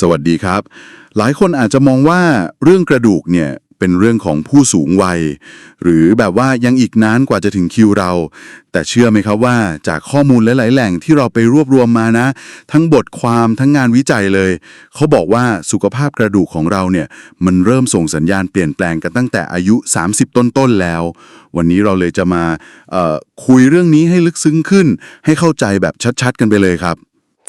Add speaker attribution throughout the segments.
Speaker 1: สวัสดีครับ หลายคนอาจจะมองว่าเรื่องกระดูกเนี่ยเป็นเรื่องของผู้สูงวัย หรือแบบว่ายังอีกนานกว่าจะถึงคิวเรา แต่เชื่อไหมครับว่าจากข้อมูลหลาย ๆ แหล่งที่เราไปรวบรวมมานะ ทั้งบทความทั้งงานวิจัยเลย เขาบอกว่าสุขภาพกระดูกของเราเนี่ยมันเริ่มส่งสัญญาณเปลี่ยนแปลงกันตั้งแต่อายุ 30 ต้น ๆ แล้ว วันนี้เราเลยจะมาคุยเรื่องนี้ให้ลึกซึ้งขึ้น ให้เข้าใจแบบชัด ๆ กันไปเลยครับ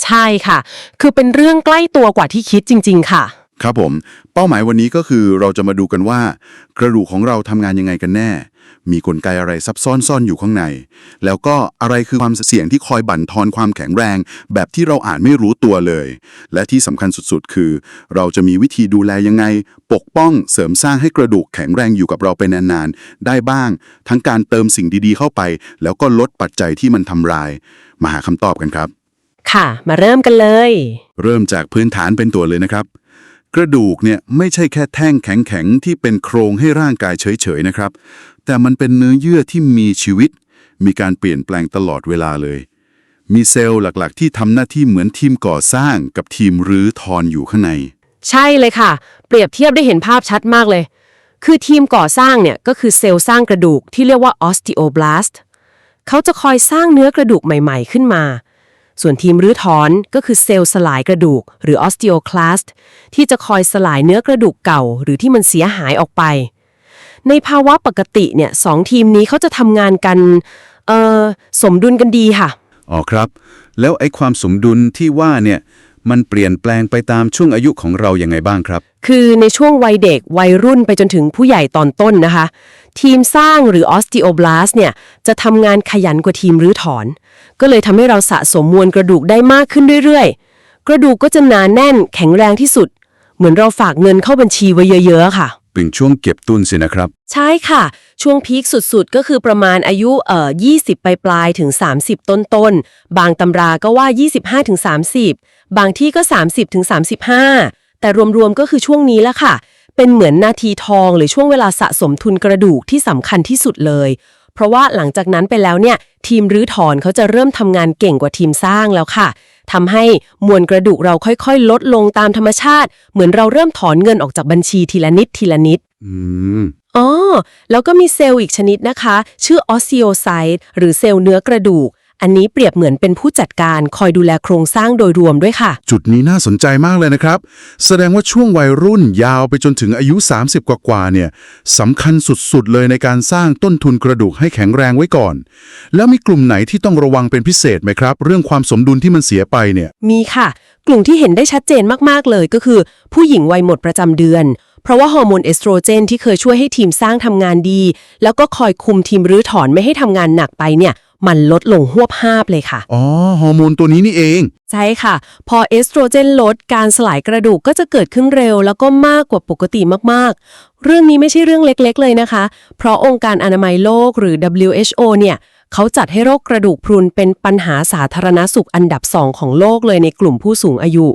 Speaker 2: ใช่ค่ะ คือเป็นเรื่องใกล้ตัวกว่าที่คิดจริง ๆ ค่ะ
Speaker 1: ครับผม เป้าหมายวันนี้ก็คือเราจะมาดูกันว่า กระดูกของเราทำงานยังไงกันแน่ มีกลไกอะไรซับซ้อนซ่อนอยู่ข้างใน แล้วก็อะไรคือความเสี่ยงที่คอยบั่นทอนความแข็งแรง แบบที่เราอาจไม่รู้ตัวเลย และที่สำคัญสุดๆ คือ เราจะมีวิธีดูแลยังไง ปกป้องเสริมสร้างให้กระดูกแข็งแรงอยู่กับเราไปนานๆได้บ้าง ทั้งการเติมสิ่งดีๆ เข้าไป แล้วก็ลดปัจจัยที่มันทำลาย มาหาคำตอบกันครับ
Speaker 2: ค่ะ มาเริ่มกันเลย
Speaker 1: เริ่มจากพื้นฐานเป็นตัวเลยนะครับ กระดูกเนี่ยไม่ใช่แค่แท่งแข็งๆ ที่เป็นโครงให้ร่างกายเฉยๆนะครับ แต่มันเป็นเนื้อเยื่อที่มีชีวิต มีการเปลี่ยนแปลงตลอดเวลาเลย มีเซลล์หลักๆ ที่ทำหน้าที่เหมือนทีมก่อสร้างกับทีมรื้อทอนอยู่ข้างใน
Speaker 2: ใช่เลยค่ะ เปรียบเทียบได้เห็นภาพชัดมากเลย คือทีมก่อสร้างเนี่ยก็คือเซลล์สร้างกระดูกที่เรียกว่า osteoblast เขาจะคอยสร้างเนื้อกระดูกใหม่ ๆ ขึ้นมา ส่วนทีมรื้อถอนก็คือเซลล์สลายกระดูก หรือ osteoclast ที่จะคอยสลายเนื้อกระดูกเก่า หรือที่มันเสียหายออกไป ในภาวะปกติเนี่ยสองทีมนี้เขาจะทำงานกันเออสมดุลกันดีค่ะ
Speaker 3: อ๋อครับ แล้วไอ้ความสมดุลที่ว่าเนี่ย มันเปลี่ยนแปลงไปตามช่วงอายุของเราอย่างไงบ้างครับ
Speaker 2: คือในช่วงวัยเด็กวัยรุ่นไปจนถึงผู้ใหญ่ตอนต้นนะคะ ทีมสร้างหรือออสติโอบลาสเนี่ยจะทำงานขยันกว่าทีมรื้อถอน ก็เลยทำให้เราสะสมมวลกระดูกได้มากขึ้นเรื่อยๆ กระดูกก็จะหนานแน่นแข็งแรงที่สุด เหมือนเราฝากเงินเข้าบัญชีไว้เยอะๆค่ะ
Speaker 3: เป็นช่วงเก็บตุนสินะครับ
Speaker 2: ใช่ค่ะ ช่วงพีคสุดๆ ก็คือประมาณอายุเอ่อ20 ปลายปลายๆถึง 30 ต้นต้นๆบางตำราก็ว่า 25ถึง30 บางที่ก็ 30ถึง35 แต่รวมๆก็คือช่วงนี้แหละค่ะ เป็นเหมือนนาทีทองหรือช่วงเวลาสะสมทุนกระดูกที่สำคัญที่สุดเลย เพราะว่าหลังจากนั้นไปแล้วเนี่ย ทีมรื้อถอนเขาจะเริ่มทำงานเก่งกว่าทีมสร้างแล้วค่ะ ทำให้มวลกระดูกเราค่อยๆ ลดลงตามธรรมชาติ เหมือนเราเริ่มถอนเงินออกจากบัญชีทีละนิดทีละนิด
Speaker 3: อืม
Speaker 2: อ๋อ แล้วก็มีเซลล์อีกชนิดนะคะ ชื่อออสซิโอไซต์หรือเซลล์เนื้อกระดูก อันนี้เปรียบเหมือนเป็นผู้จัดการคอยดูแลโครงสร้างโดยรวมด้วยค่ะ
Speaker 1: จุดนี้น่าสนใจมากเลยนะครับ แสดงว่าช่วงวัยรุ่นยาวไปจนถึงอายุ 30 กว่าๆเนี่ยสำคัญสุดๆ เลยในการสร้างต้นทุนกระดูกให้แข็งแรงไว้ก่อน แล้วมีกลุ่มไหนที่ต้องระวังเป็นพิเศษไหมครับ เรื่องความสมดุลที่มันเสียไปเนี่ย
Speaker 2: มีค่ะ กลุ่มที่เห็นได้ชัดเจนมากๆเลยก็คือ ผู้หญิงวัยหมดประจำเดือน เพราะว่าฮอร์โมนเอสโตรเจนที่เคยช่วยให้ทีมสร้างทำงานดี แล้วก็คอยคุมทีมรื้อถอนไม่ให้ทำงานหนักไปเนี่ย มันลดลงหวบห้าบเลยค่ะ
Speaker 1: อ๋อฮอร์โมนตัวนี้นี่เอง
Speaker 2: ใช่ค่ะ พอเอสโตรเจนลดการสลายกระดูกก็จะเกิดขึ้นเร็ว แล้วก็มากกว่าปกติมากๆ เรื่องนี้ไม่ใช่เรื่องเล็กๆ เลยนะคะ เพราะองค์การอนามัยโลกหรือ WHO เนี่ยเขาจัดให้โรคกระดูกพรุนเป็นปัญหาสาธารณสุขอันดับสองของโลกเลยในกลุ่มผู้สูงอายุ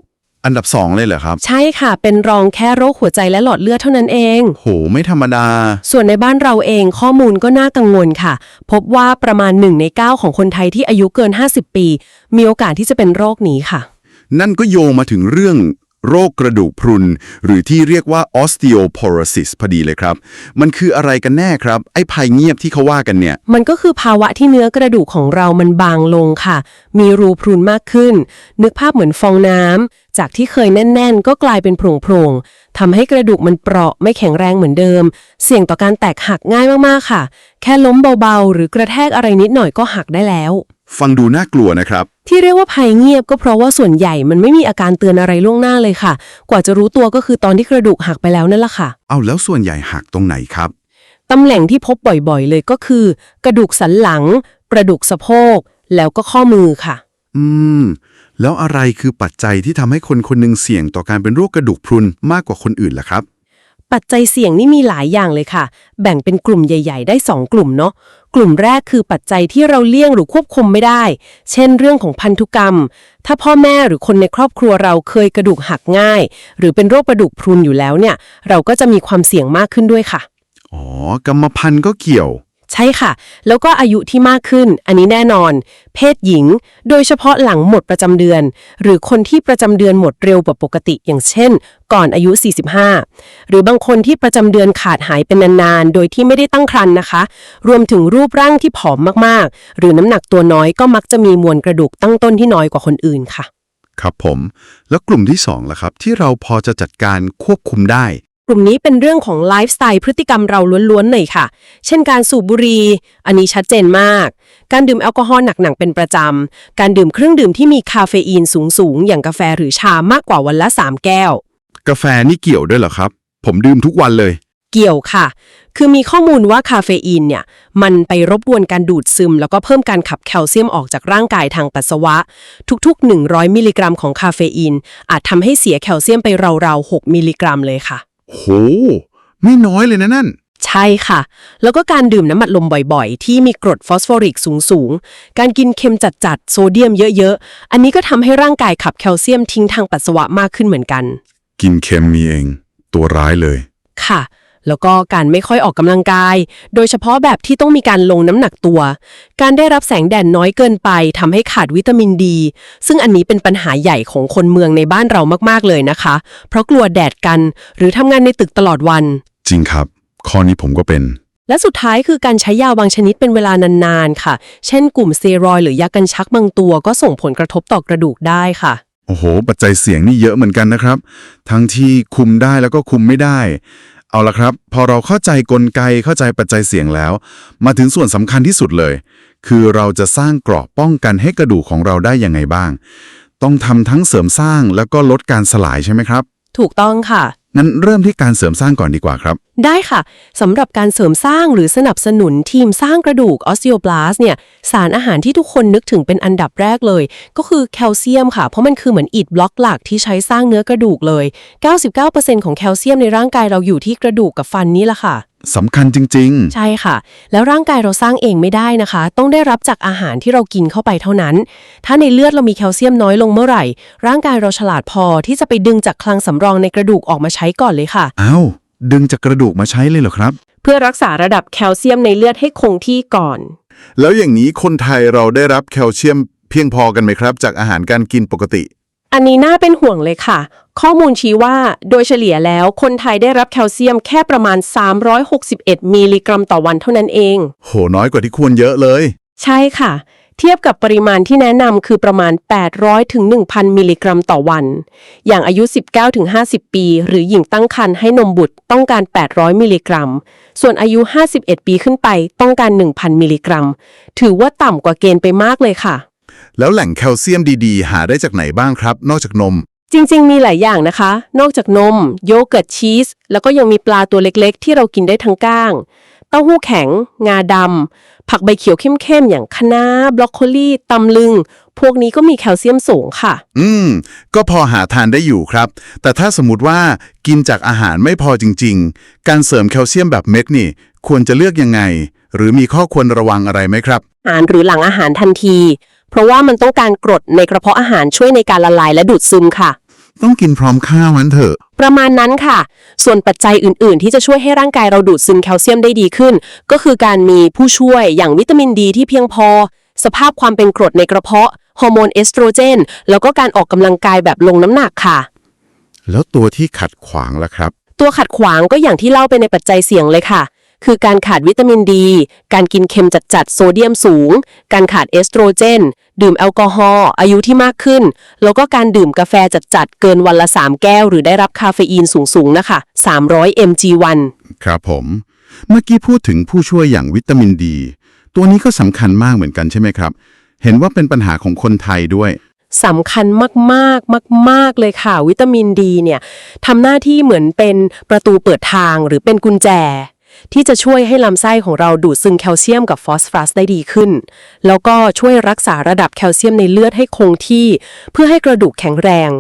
Speaker 1: อันดับสองเลยเหรอครับ
Speaker 2: ใช่ค่ะ เป็นรองแค่โรคหัวใจและหลอดเลือดเท่านั้นเอง
Speaker 1: โห ไม่ธรรมดา
Speaker 2: ส่วนในบ้านเราเองข้อมูลก็น่ากังวลค่ะ พบว่าประมาณ 1 ใน 9 ของคนไทยที่อายุเกิน 50 ปี มีโอกาสที่จะเป็นโรคนี้ค่ะ
Speaker 1: นั่นก็โยงมาถึงเรื่อง โรคกระดูกพรุน หรือที่เรียกว่า osteoporosis พอดีเลยครับ มันคืออะไรกันแน่ครับ ไอ้ภัยเงียบที่เขาว่ากันเนี่ย
Speaker 2: มันก็คือภาวะที่เนื้อกระดูกของเรามันบางลงค่ะ มีรูพรุนมากขึ้น นึกภาพเหมือนฟองน้ำ จากที่เคยแน่น ๆ ก็กลายเป็นโปร่งๆทำให้กระดูกมันเปราะไม่แข็งแรงเหมือนเดิม เสี่ยงต่อการแตกหักง่ายมากๆค่ะ แค่ล้มเบาๆ หรือกระแทกอะไรนิดหน่อยก็หักได้แล้ว
Speaker 1: ฟังดูน่ากลัวนะครับ
Speaker 2: ที่เรียกว่าภัยเงียบก็เพราะว่าส่วนใหญ่มันไม่มีอาการเตือนอะไรล่วงหน้าเลยค่ะ กว่าจะรู้ตัวก็คือตอนที่กระดูกหักไปแล้วนั่นแหละค่ะ
Speaker 1: เอาแล้วส่วนใหญ่หักตรงไหนครับ
Speaker 2: ตำแหน่งที่พบบ่อยๆ เลยก็คือ กระดูกสันหลัง กระดูกสะโพก แล้วก็ข้อมือค่ะ
Speaker 1: อืม แล้วอะไรคือปัจจัยที่ทำให้คนคนหนึ่งเสี่ยงต่อการเป็นโรคกระดูกพรุนมากกว่าคนอื่นล่ะครับ
Speaker 2: ปัจจัยเสี่ยงนี่มีหลายอย่างเลยค่ะ แบ่งเป็นกลุ่มใหญ่ ๆ ได้ 2 กลุ่มเนาะ กลุ่มแรกคือปัจจัยที่เราเลี่ยงหรือควบคุมไม่ได้ เช่น เรื่องของพันธุกรรม ถ้าพ่อแม่หรือคนในครอบครัวเราเคยกระดูกหักง่าย หรือเป็นโรคกระดูกพรุนอยู่แล้วเนี่ย เราก็จะมีความเสี่ยงมากขึ้นด้วยค่ะ
Speaker 1: อ๋อ กรรมพันธุ์ก็เกี่ยว
Speaker 2: ใช่ค่ะ แล้วก็อายุที่มากขึ้น อันนี้แน่นอน เพศหญิง โดยเฉพาะหลังหมดประจำเดือน หรือคนที่ประจำเดือนหมดเร็วกว่าปกติ อย่างเช่น ก่อนอายุ 45 หรือบางคนที่ประจำเดือนขาดหายเป็นนานๆ โดยที่ไม่ได้ตั้งครรภ์นะคะ รวมถึงรูปร่างที่ผอมมากๆ หรือน้ำหนักตัวน้อยก็มักจะมีมวลกระดูกตั้งต้นที่น้อยกว่าคนอื่นค่ะ
Speaker 1: ครับผม แล้วกลุ่มที่สองล่ะครับ ที่เราพอจะจัดการควบคุมได้
Speaker 2: กลุ่มนี้เป็นเรื่องของไลฟ์สไตล์พฤติกรรมเราล้วนๆเลยค่ะ เช่นการสูบบุหรี่ อันนี้ชัดเจนมาก การดื่มแอลกอฮอล์หนักๆเป็นประจำ การดื่มเครื่องดื่มที่มีคาเฟอีนสูงๆ อย่างกาแฟหรือชามากกว่าวันละ 3 แก้ว
Speaker 1: กาแฟนี่เกี่ยวด้วยเหรอครับ ผมดื่มทุกวันเลย
Speaker 2: เกี่ยวค่ะ คือมีข้อมูลว่าคาเฟอีนเนี่ย มันไปรบกวนการดูดซึม แล้วก็เพิ่มการขับแคลเซียมออกจากร่างกายทางปัสสาวะ ทุกๆ 100 มิลลิกรัมของคาเฟอีน อาจทำให้เสียแคลเซียมไปราวๆ 6 มิลลิกรัมเลยค่ะ
Speaker 1: โห ไม่น้อยเลยนะนั่น
Speaker 2: ใช่ค่ะ แล้วก็การดื่มน้ำมันลมบ่อยๆ ที่มีกรดฟอสฟอริกสูงๆ การกินเค็มจัดๆ โซเดียมเยอะๆ อันนี้ก็ทำให้ร่างกายขับแคลเซียมทิ้งทางปัสสาวะมากขึ้นเหมือนกัน
Speaker 1: กินเค็มมีเอง ตัวร้ายเลย
Speaker 2: ค่ะ แล้วก็การไม่ค่อยออกกำลังกาย โดยเฉพาะแบบที่ต้องมีการลงน้ำหนักตัว การได้รับแสงแดดน้อยเกินไปทำให้ขาดวิตามินดี ซึ่งอันนี้เป็นปัญหาใหญ่ของคนเมืองในบ้านเรามากๆเลยนะคะ เพราะกลัวแดดกัน หรือทำงานในตึกตลอดวัน
Speaker 1: จริงครับ ข้อนี้ผมก็เป็น
Speaker 2: และสุดท้ายคือการใช้ยาบางชนิดเป็นเวลานานๆค่ะ เช่น กลุ่มสเตียรอยด์หรือยากันชักบางตัว ก็ส่งผลกระทบต่อกระดูกได้ค่ะ
Speaker 1: โอ้โห ปัจจัยเสี่ยงนี่เยอะเหมือนกันนะครับ ทั้งที่คุมได้แล้วก็คุมไม่ได้ เอาละครับ พอเราเข้าใจกลไกเข้าใจปัจจัยเสี่ยงแล้ว มาถึงส่วนสำคัญที่สุดเลย คือเราจะสร้างเกราะป้องกันให้กระดูกของเราได้ยังไงบ้าง ต้องทำทั้งเสริมสร้างแล้วก็ลดการสลายใช่ไหมครับ
Speaker 2: ถูกต้องค่ะ
Speaker 1: งั้นเริ่มที่การเสริมสร้างก่อนดีกว่าครับ
Speaker 2: ได้ค่ะ สำหรับการเสริมสร้างหรือสนับสนุนทีมสร้างกระดูกออส e ิโอ l ลาสเนี่ยสารอาหารที่ทุกคนนึกถึงเป็นอันดับแรกเลย ก็คือแคลเซียมค่ะ เพราะมันคือเหมือนอิฐบล็อกหลักที่ใช้สร้างเนื้อกระดูกเลย 99%ของแคลเซียมในร่างกายเราอยู่ที่กระดูกกับฟันนี่แหละค่ะ
Speaker 1: สำคัญจริง
Speaker 2: ใช่ค่ะ แล้วร่างกายเราสร้างเองไม่ได้นะคะ ต้องได้รับจากอาหารที่เรากินเข้าไปเท่านั้น ถ้าในเลือดเรามีแคลเซียมน้อยลงเมื่อไหร่ ร่างกายเราฉลาดพอที่จะไปดึงจากคลังสำรองในกระดูกออกมาใช้ก่อนเลยค่ะ
Speaker 1: ๆอ้าว ดึงจากกระดูกมาใช้เลยเหรอครับ
Speaker 2: เพื่อรักษาระดับแคลเซียมในเลือดให้คงที่ก่อน
Speaker 1: แล้วอย่างนี้คนไทยเราได้รับแคลเซียมเพียงพอกันไหมครับ จากอาหารการกินปกติ
Speaker 2: อันนี้น่าเป็นห่วงเลยค่ะ ข้อมูลชี้ว่าโดยเฉลี่ยแล้วคนไทยได้รับแคลเซียมแค่ประมาณ 361 มิลลิกรัมต่อวันเท่านั้นเอง
Speaker 1: โหน้อยกว่าที่ควรเยอะเลย
Speaker 2: ใช่ค่ะ เทียบกับปริมาณที่แนะนำคือประมาณ 800ถึง1,000 มิลลิกรัมต่อวัน อย่างอายุ 19ถึง50 ปี หรือหญิงตั้งครรภ์ให้นมบุตรต้องการ 800 มิลลิกรัม ส่วนอายุ 51 ปีขึ้นไปต้องการ 1,000 มิลลิกรัม ถือว่าต่ำกว่าเกณฑ์ไปมากเลยค่ะ
Speaker 1: แล้วแหล่งแคลเซียมดีๆ หาได้จากไหนบ้างครับ นอกจากนม
Speaker 2: จริงๆ มีหลายอย่างนะคะ นอกจากนม โยเกิร์ตชีส แล้วก็ยังมีปลาตัวเล็กๆ ที่เรากินได้ทั้งก้าง เต้าหู้แข็ง งาดำ ผักใบเขียวเข้มๆ อย่างคะน้าบรอกโคลีตำลึง พวกนี้ก็มีแคลเซียมสูงค่ะ
Speaker 1: อืม ก็พอหาทานได้อยู่ครับ แต่ถ้าสมมติว่ากินจากอาหารไม่พอจริง ๆ การเสริมแคลเซียมแบบเม็ดนี่ ควรจะเลือกยังไง หรือมีข้อควรระวังอะไรไหมครับ
Speaker 2: อาหารหรือหลังอาหารทันที เพราะว่ามันต้องการกรดในกระเพาะอาหารช่วยในการละลายและดูดซึมค่ะ
Speaker 1: ต้องกินพร้อมข้าวนั้นเถอะ
Speaker 2: ประมาณนั้นค่ะ ส่วนปัจจัยอื่น ๆ ที่จะช่วยให้ร่างกายเราดูดซึมแคลเซียมได้ดีขึ้น ก็คือการมีผู้ช่วยอย่างวิตามินดีที่เพียงพอ สภาพความเป็นกรดในกระเพาะ ฮอร์โมนเอสโตรเจน แล้วก็การออกกำลังกายแบบลงน้ำหนักค่ะ
Speaker 1: แล้วตัวที่ขัดขวางล่ะครับ
Speaker 2: ตัวขัดขวางก็อย่างที่เล่าไปในปัจจัยเสี่ยงเลยค่ะ คือการขาดวิตามินดี การกินเค็มจัดๆ โซเดียมสูง การขาดเอสโตรเจน ดื่มแอลกอฮอล์ อายุที่มากขึ้น แล้วก็การดื่มกาแฟจัดๆ เกินวันละ 3 แก้ว หรือได้รับคาเฟอีนสูงๆ นะคะ 300 mg1
Speaker 1: ครับผม เมื่อกี้พูดถึงผู้ช่วยอย่างวิตามินดี ตัวนี้ก็สำคัญมากเหมือนกันใช่ไหมครับ เห็นว่าเป็นปัญหาของคนไทยด้วย
Speaker 2: สำคัญมากๆ มาก ๆ เลยค่ะ วิตามินดีเนี่ยทำหน้าที่เหมือนเป็นประตูเปิดทางหรือเป็นกุญแจ ที่จะช่วยให้ลำไส้ของเราดูดซึมแคลเซียมกับฟอสฟอรัสได้ดีขึ้น แล้วก็ช่วยรักษาระดับแคลเซียมในเลือดให้คงที่ เพื่อให้กระดูกแข็งแรง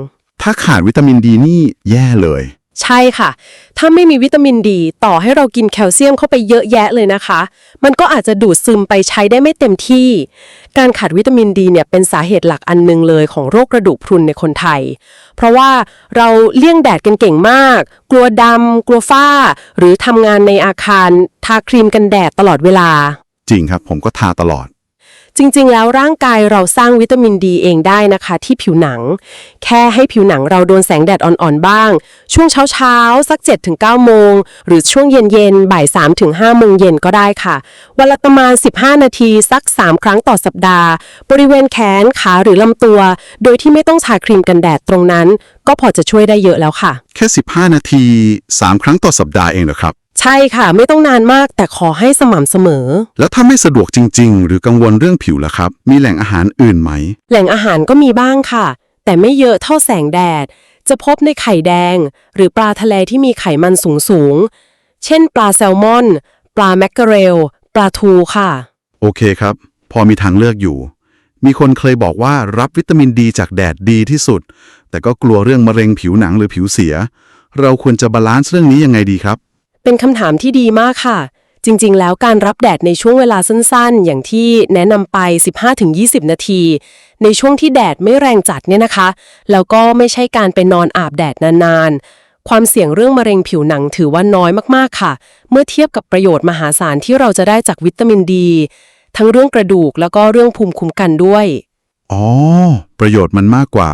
Speaker 1: ถ้าขาดวิตามินดีนี่แย่เลย
Speaker 2: ใช่ค่ะ ถ้าไม่มีวิตามินดี ต่อให้เรากินแคลเซียมเข้าไปเยอะแยะเลยนะคะ มันก็อาจจะดูดซึมไปใช้ได้ไม่เต็มที่ การขาดวิตามินดีเนี่ยเป็นสาเหตุหลักอันหนึงเลยของโรคกระดูกพรุนในคนไทย เพราะว่าเราเลี่ยงแดดกันเก่งมาก กลัวดำกลัวฝ้า หรือทำงานในอาคาร ทาครีมกันแดดตลอดเวลา
Speaker 1: จริงครับ ผมก็ทาตลอด
Speaker 2: จริงๆ แล้วร่างกายเราสร้างวิตามินดีเองได้นะคะ ที่ผิวหนัง แค่ให้ผิวหนังเราโดนแสงแดดอ่อนๆ บ้าง ช่วงเช้าๆ สัก 7-9 โมง หรือช่วงเย็นๆ บ่าย 3-5 โมงเย็นก็ได้ค่ะ วันละประมาณ 15 นาทีสัก 3 ครั้งต่อสัปดาห์ บริเวณแขนขาหรือลำตัว โดยที่ไม่ต้องทาครีมกันแดดตรงนั้น ก็พอจะช่วยได้เยอะแล้วค่ะ
Speaker 1: แค่ 15 นาที 3 ครั้งต่อสัปดาห์เองเหรอครับ
Speaker 2: ช่ค่ะ ไม่ต้องนานมากแต่ขอให้สม่ำเสมอ
Speaker 1: แล้วถ้าไม่สะดวกจริง ๆ หรือกังวลเรื่องผิวล่ะครับ มีแหล่งอาหารอื่นไหม
Speaker 2: แหล่งอาหารก็มีบ้างค่ะ แต่ไม่เยอะเท่าแสงแดด จะพบในไข่แดง หรือปลาทะเลที่มีไขมันสูงสูงๆเช่น ปลาแซลมอน ปลาแมกกะเรล ปลาทูค่ะ
Speaker 1: โอเคครับ พอมีทางเลือกอยู่ มีคนเคยบอกว่ารับวิตามินดีจากแดดดีที่สุด แต่ก็กลัวเรื่องมะเร็งผิวหนังหรือผิวเสีย เราควรจะบาลานซ์เรื่องนี้ยังไงดีครับ
Speaker 2: เป็นคำถามที่ดีมากค่ะ จริงๆ แล้วการรับแดดในช่วงเวลาสั้นๆ อย่างที่แนะนำไป 15-20 นาที ในช่วงที่แดดไม่แรงจัดเนี่ยนะคะ แล้วก็ไม่ใช่การไปนอนอาบแดดนานๆ ความเสี่ยงเรื่องมะเร็งผิวหนังถือว่าน้อยมากๆค่ะ เมื่อเทียบกับประโยชน์มหาศาลที่เราจะได้จากวิตามินดี ทั้งเรื่องกระดูกแล้วก็เรื่องภูมิคุ้มกันด้วย
Speaker 1: อ๋อ ประโยชน์มันมากกว่า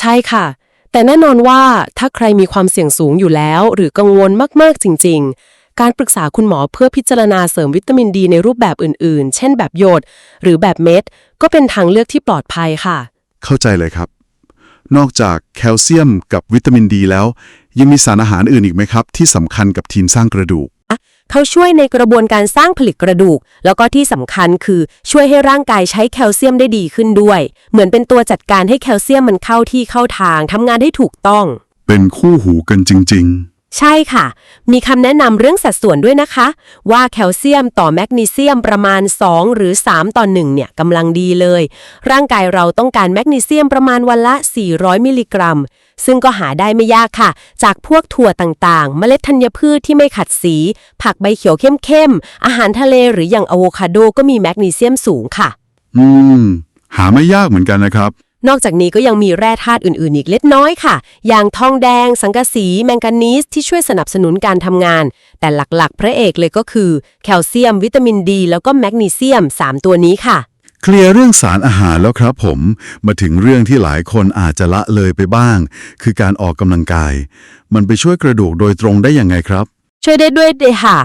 Speaker 2: ใช่ค่ะ แต่แน่นอนว่าถ้าใครมีความเสี่ยงสูงอยู่แล้ว หรือกังวลมากๆจริง ๆ การปรึกษาคุณหมอเพื่อพิจารณาเสริมวิตามินดีในรูปแบบอื่น ๆ เช่นแบบหยดหรือแบบเม็ด ก็เป็นทางเลือกที่ปลอดภัยค่ะ
Speaker 1: เข้าใจเลยครับ นอกจากแคลเซียมกับวิตามินดีแล้ว ยังมีสารอาหารอื่นอีกไหมครับ ที่สำคัญกับทีมสร้างกระดูก
Speaker 2: เขาช่วยในกระบวนการสร้างผลิตกระดูก แล้วก็ที่สำคัญคือช่วยให้ร่างกายใช้แคลเซียมได้ดีขึ้นด้วย เหมือนเป็นตัวจัดการให้แคลเซียมมันเข้าที่เข้าทางทำงานได้ถูกต้อง
Speaker 1: เป็นคู่หูกันจริง ๆ
Speaker 2: ใช่ค่ะ มีคำแนะนำเรื่องสัดส่วนด้วยนะคะ ว่าแคลเซียมต่อแมกนีเซียมประมาณ 2 หรือ 3 ต่อ 1 เนี่ยกำลังดีเลย ร่างกายเราต้องการแมกนีเซียมประมาณวันละ 400 มิลลิกรัม ซึ่งก็หาได้ไม่ยากค่ะ จากพวกถั่วต่างๆ เมล็ดธัญพืชที่ไม่ขัดสี ผักใบเขียวเข้มๆ อาหารทะเลหรืออย่างอะโวคาโดก็มีแมกนีเซียมสูงค่ะ
Speaker 1: อืม หาไม่ยากเหมือนกันนะครับ
Speaker 2: นอกจากนี้ก็ยังมีแร่ธาตุอื่นๆ อีกเล็กน้อยค่ะ อย่างทองแดง สังกะสี แมงกานีสที่ช่วยสนับสนุนการทำงาน แต่หลักๆ พระเอกเลยก็คือ แคลเซียม วิตามินดี แล้วก็แมกนีเซียม 3 ตัวนี้ค่ะ
Speaker 1: เคลียร์เรื่องสารอาหารแล้วครับผม มาถึงเรื่องที่หลายคนอาจจะละเลยไปบ้าง คือการออกกำลังกาย มันไปช่วยกระดูกโดยตรงได้ยังไงครับ
Speaker 2: ช่วยได้ด้วยเลยค่ะ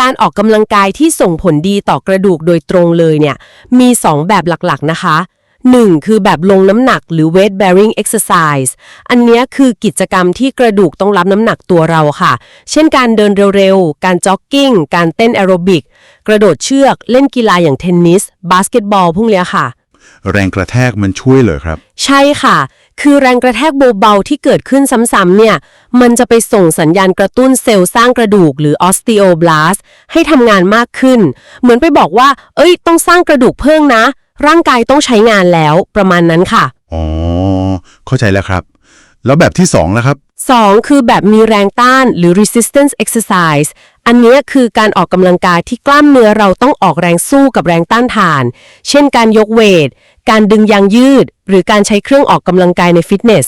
Speaker 2: การออกกำลังกายที่ส่งผลดีต่อกระดูกโดยตรงเลยเนี่ยมี 2 แบบหลักๆนะคะ 1. คือแบบลงน้ำหนักหรือ weight bearing exercise อันเนี้ยคือกิจกรรมที่กระดูกต้องรับน้ำหนักตัวเราค่ะ เช่นการเดินเร็วๆ การจ็อกกิ้ง การเต้นแอโรบิก กระโดดเชือก เล่นกีฬาอย่างเทนนิส บาสเกตบอลพวกเนี้ยค่ะ
Speaker 1: แรงกระแทกมันช่วยเหรอครับ
Speaker 2: ใช่ค่ะ คือแรงกระแทกเบาๆที่เกิดขึ้นซ้ำๆเนี่ย มันจะไปส่งสัญญาณกระตุ้นเซลล์สร้างกระดูกหรือ osteoblast ให้ทำงานมากขึ้น เหมือนไปบอกว่า เอ้ย ต้องสร้างกระดูกเพิ่มนะ ร่างกายต้องใช้งานแล้วประมาณนั้นค่ะ
Speaker 1: อ๋อ เข้าใจแล้วครับ แล้วแบบที่สองแล้วครับ
Speaker 2: 2 คือแบบมีแรงต้านหรือ resistance exercise อันเนี้ยคือการออกกำลังกายที่กล้ามเนื้อเราต้องออกแรงสู้กับแรงต้านทาน เช่นการยกเวท การดึงยางยืด หรือการใช้เครื่องออกกำลังกายในฟิตเนส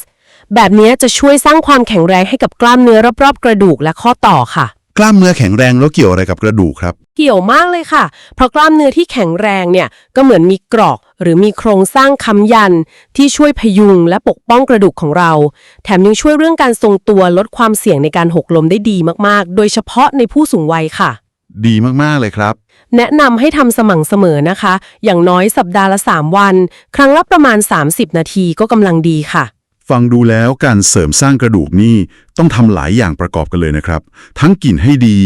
Speaker 2: แบบเนี้ยจะช่วยสร้างความแข็งแรงให้กับกล้ามเนื้อรอบๆ กระดูกและข้อต่อค่ะ
Speaker 1: กล้ามเนื้อแข็งแรงแล้วเกี่ยวอะไรกับกระดูกครับ
Speaker 2: เกี่ยวมากเลยค่ะ เพราะกล้ามเนื้อที่แข็งแรงเนี่ยก็เหมือนมีเกราะหรือมีโครงสร้างค้ำยัน ที่ช่วยพยุงและปกป้องกระดูกของเรา แถมยังช่วยเรื่องการทรงตัวลดความเสี่ยงในการหกล้มได้ดีมากๆ โดยเฉพาะในผู้สูงวัยค่ะ
Speaker 1: ดีมากๆเลยครับ
Speaker 2: แนะนำให้ทำสม่ำเสมอนะคะ อย่างน้อยสัปดาห์ละ 3 วัน ครั้งละประมาณ 30 นาทีก็กำลังดีค่ะ
Speaker 1: ฟังดูแล้วการเสริมสร้างกระดูกนี่ต้องทำหลายอย่างประกอบกันเลยนะครับ ทั้งกินให้ดี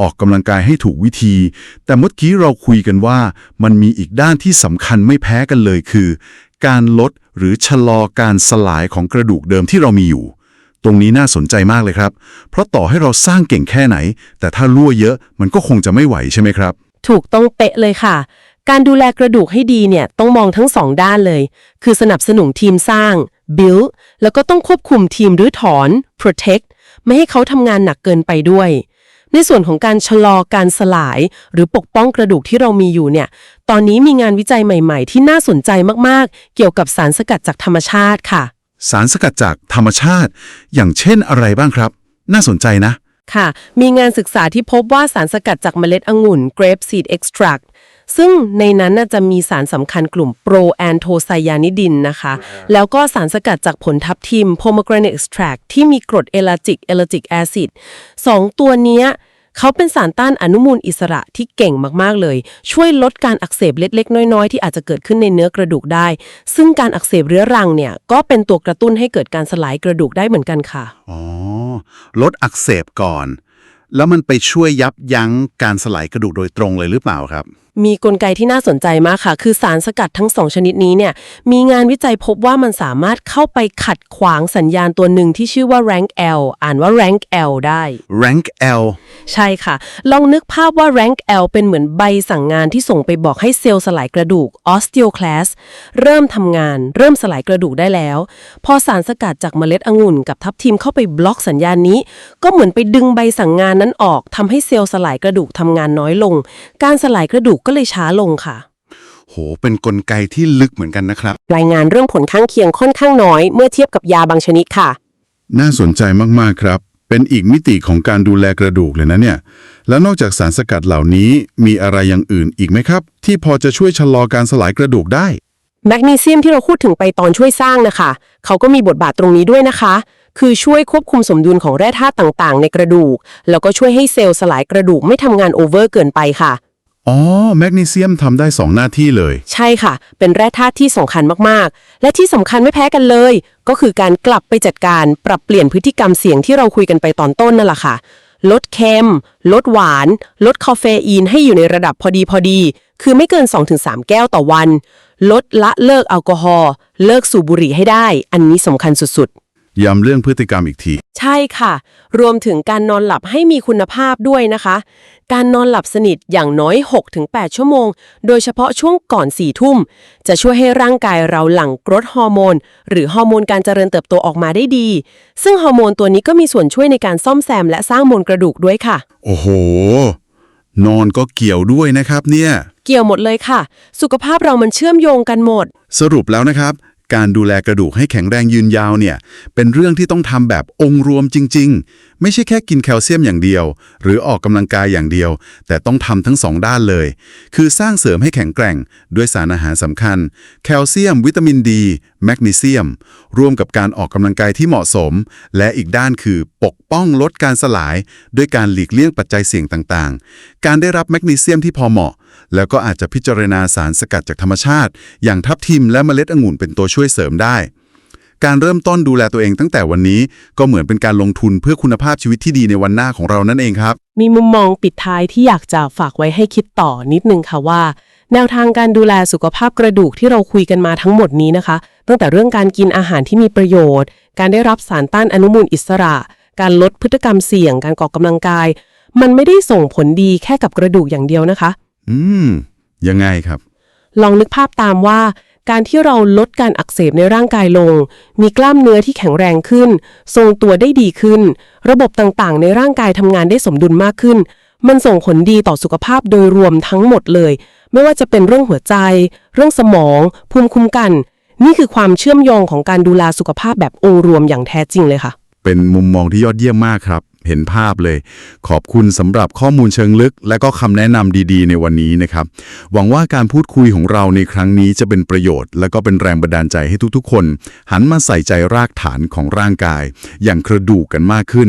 Speaker 1: ออกกำลังกายให้ถูกวิธี แต่เมื่อกี้เราคุยกันว่ามันมีอีกด้านที่สำคัญไม่แพ้กันเลยคือ การลดหรือชะลอการสลายของกระดูกเดิมที่เรามีอยู่ ตรงนี้น่าสนใจมากเลยครับ เพราะต่อให้เราสร้างเก่งแค่ไหน แต่ถ้ารั่วเยอะมันก็คงจะไม่ไหวใช่ไหมครับ
Speaker 2: ถูกต้องเป๊ะเลยค่ะการดูแลกระดูกให้ดีเนี่ยต้องมองทั้งสองด้านเลย คือสนับสนุนทีมสร้าง build แล้วก็ต้องควบคุมทีมรื้อถอน protect ไม่ให้เขาทำงานหนักเกินไปด้วย ในส่วนของการชะลอการสลาย หรือปกป้องกระดูกที่เรามีอยู่เนี่ย ตอนนี้มีงานวิจัยใหม่ๆ ที่น่าสนใจมากๆ เกี่ยวกับสารสกัดจากธรรมชาติค่ะ
Speaker 1: สารสกัดจากธรรมชาติ อย่างเช่นอะไรบ้างครับ น่าสนใจนะ
Speaker 2: ค่ะ มีงานศึกษาที่พบว่าสารสกัดจากเมล็ดองุ่น grape seed extract ซึ่งในนั้นน่าจะมีสารสำคัญกลุ่มโปรแอนโทไซยานิดินนะคะ แล้วก็สารสกัดจากผลทับทิม pomegranate extract ที่มีกรดเอลาจิกเอลาจิกแอซิดสองตัวเนี้ยเขาเป็นสารต้านอนุมูลอิสระที่เก่งมาก ๆ เลย ช่วยลดการอักเสบเล็ก ๆ น้อย ๆ ที่อาจจะเกิดขึ้นในเนื้อกระดูกได้ ซึ่งการอักเสบเรื้อรังเนี่ย ก็เป็นตัวกระตุ้นให้เกิดการสลายกระดูกได้เหมือนกันค่ะ
Speaker 1: อ๋อ ลดอักเสบก่อน แล้วมันไปช่วยยับยั้งการสลายกระดูกโดยตรงเลยหรือเปล่าครับ
Speaker 2: มีกลไกที่น่าสนใจมากค่ะ คือสารสกัดทั้งสองชนิดนี้เนี่ย มีงานวิจัยพบว่ามันสามารถเข้าไปขัดขวางสัญญาณตัวหนึ่งที่ชื่อว่า rank L อ่านว่า rank L ได้
Speaker 1: rank L
Speaker 2: ใช่ค่ะ ลองนึกภาพว่า rank L เป็นเหมือนใบสั่งงานที่ส่งไปบอกให้เซลล์สลายกระดูก osteoclast เริ่มทำงาน เริ่มสลายกระดูกได้แล้ว พอสารสกัดจากเมล็ดองุ่นกับทับทิมเข้าไปบล็อกสัญญาณนี้ ก็เหมือนไปดึงใบสั่งงานนั้นออกทำให้เซลล์สลายกระดูกทำงานน้อยลง การสลายกระดูกก็เลยช้าลงค่ะ
Speaker 1: โห เป็นกลไกที่ลึกเหมือนกันนะครับ
Speaker 2: รายงานเรื่องผลข้างเคียงค่อนข้างน้อยเมื่อเทียบกับยาบางชนิดค่ะ
Speaker 1: น่าสนใจมาก ๆ ครับ เป็นอีกมิติของการดูแลกระดูกเลยนะเนี่ย แล้วนอกจากสารสกัดเหล่านี้มีอะไรอย่างอื่นอีกไหมครับ ที่พอจะช่วยชะลอการสลายกระดูกได้
Speaker 2: แมกนีเซียมที่เราพูดถึงไปตอนช่วยสร้างนะคะ เขาก็มีบทบาทตรงนี้ด้วยนะคะ คือช่วยควบคุมสมดุลของแร่ธาตุต่างๆ ในกระดูก แล้วก็ช่วยให้เซลล์สลายกระดูกไม่ทำงานโอเวอร์เกินไปค่ะ
Speaker 1: อ๋อ แมกนีเซียมทำได้ 2 หน้าที่เลย
Speaker 2: ใช่ค่ะ เป็นแร่ธาตุที่สำคัญมากๆ และที่สำคัญไม่แพ้กันเลย ก็คือการกลับไปจัดการปรับเปลี่ยนพฤติกรรมเสี่ยงที่เราคุยกันไปตอนต้นนั่นแหละค่ะ ลดเค็ม ลดหวาน ลดคาเฟอีนให้อยู่ในระดับพอดีพอดี คือไม่เกิน 2-3 แก้วต่อวัน ลดละเลิกแอลกอฮอล์ เลิกสูบบุหรี่ให้ได้ อันนี้สำคัญสุดๆ
Speaker 1: ย้ำเรื่องพฤติกรรมอีกที
Speaker 2: ใช่ค่ะ รวมถึงการนอนหลับให้มีคุณภาพด้วยนะคะ การนอนหลับสนิทอย่างน้อย 6-8 ชั่วโมง โดยเฉพาะช่วงก่อน4ทุ่ม จะช่วยให้ร่างกายเราหลั่งกรดฮอร์โมน หรือฮอร์โมนการเจริญเติบโตออกมาได้ดี ซึ่งฮอร์โมนตัวนี้ก็มีส่วนช่วยในการซ่อมแซมและสร้างมวลกระดูกด้วยค่ะ
Speaker 1: โอ้โห นอนก็เกี่ยวด้วยนะครับเนี่ย
Speaker 2: เกี่ยวหมดเลยค่ะ สุขภาพเรามันเชื่อมโยงกันหมด
Speaker 1: สรุปแล้วนะครับ การดูแลกระดูกให้แข็งแรงยืนยาวเนี่ยเป็นเรื่องที่ต้องทำแบบองค์รวมจริง ๆ ไม่ใช่แค่กินแคลเซียมอย่างเดียว หรือออกกำลังกายอย่างเดียว แต่ต้องทำทั้งสองด้านเลย คือสร้างเสริมให้แข็งแกร่ง ด้วยสารอาหารสำคัญ แคลเซียม วิตามินดีแมกนีเซียม ร่วมกับการออกกำลังกายที่เหมาะสม และอีกด้านคือปกป้องลดการสลาย ด้วยการหลีกเลี่ยงปัจจัยเสี่ยงต่างๆ การได้รับแมกนีเซียมที่พอเหมาะแล้วก็อาจจะพิจารณาสารสกัดจากธรรมชาติ อย่างทับทิมและเมล็ดองุ่นเป็นตัวช่วยเสริมได้ การเริ่มต้นดูแลตัวเองตั้งแต่วันนี้ก็เหมือนเป็นการลงทุนเพื่อคุณภาพชีวิตที่ดีในวันหน้าของเรานั่นเองครับ
Speaker 2: มีมุมมองปิดท้ายที่อยากจะฝากไว้ให้คิดต่อนิดนึงค่ะว่า แนวทางการดูแลสุขภาพกระดูกที่เราคุยกันมาทั้งหมดนี้นะคะ ตั้งแต่เรื่องการกินอาหารที่มีประโยชน์ การได้รับสารต้านอนุมูลอิสระ การลดพฤติกรรมเสี่ยง การออกกำลังกาย มันไม่ได้ส่งผลดีแค่กับกระดูกอย่างเดียวนะคะ
Speaker 1: อืม ยังไงครับ
Speaker 2: ลองนึกภาพตามว่า การที่เราลดการอักเสบในร่างกายลง มีกล้ามเนื้อที่แข็งแรงขึ้น ทรงตัวได้ดีขึ้น ระบบต่างๆ ในร่างกายทำงานได้สมดุลมากขึ้น มันส่งผลดีต่อสุขภาพโดยรวมทั้งหมดเลย ไม่ว่าจะเป็นเรื่องหัวใจ เรื่องสมอง ภูมิคุ้มกัน นี่คือความเชื่อมโยงของการดูแลสุขภาพแบบองค์รวมอย่างแท้จริงเลยค่ะ
Speaker 1: เป็นมุมมองที่ยอดเยี่ยมมากครับ เห็นภาพเลย ขอบคุณสำหรับข้อมูลเชิงลึก และก็คำแนะนำดีๆ ในวันนี้นะครับ หวังว่าการพูดคุยของเราในครั้งนี้จะเป็นประโยชน์ และก็เป็นแรงบันดาลใจให้ทุกๆ คน หันมาใส่ใจรากฐานของร่างกาย อย่างกระดูกกันมากขึ้น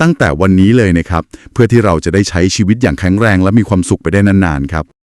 Speaker 1: ตั้งแต่วันนี้เลยนะครับ เพื่อที่เราจะได้ใช้ชีวิตอย่างแข็งแรง และมีความสุขไปได้นานๆครับ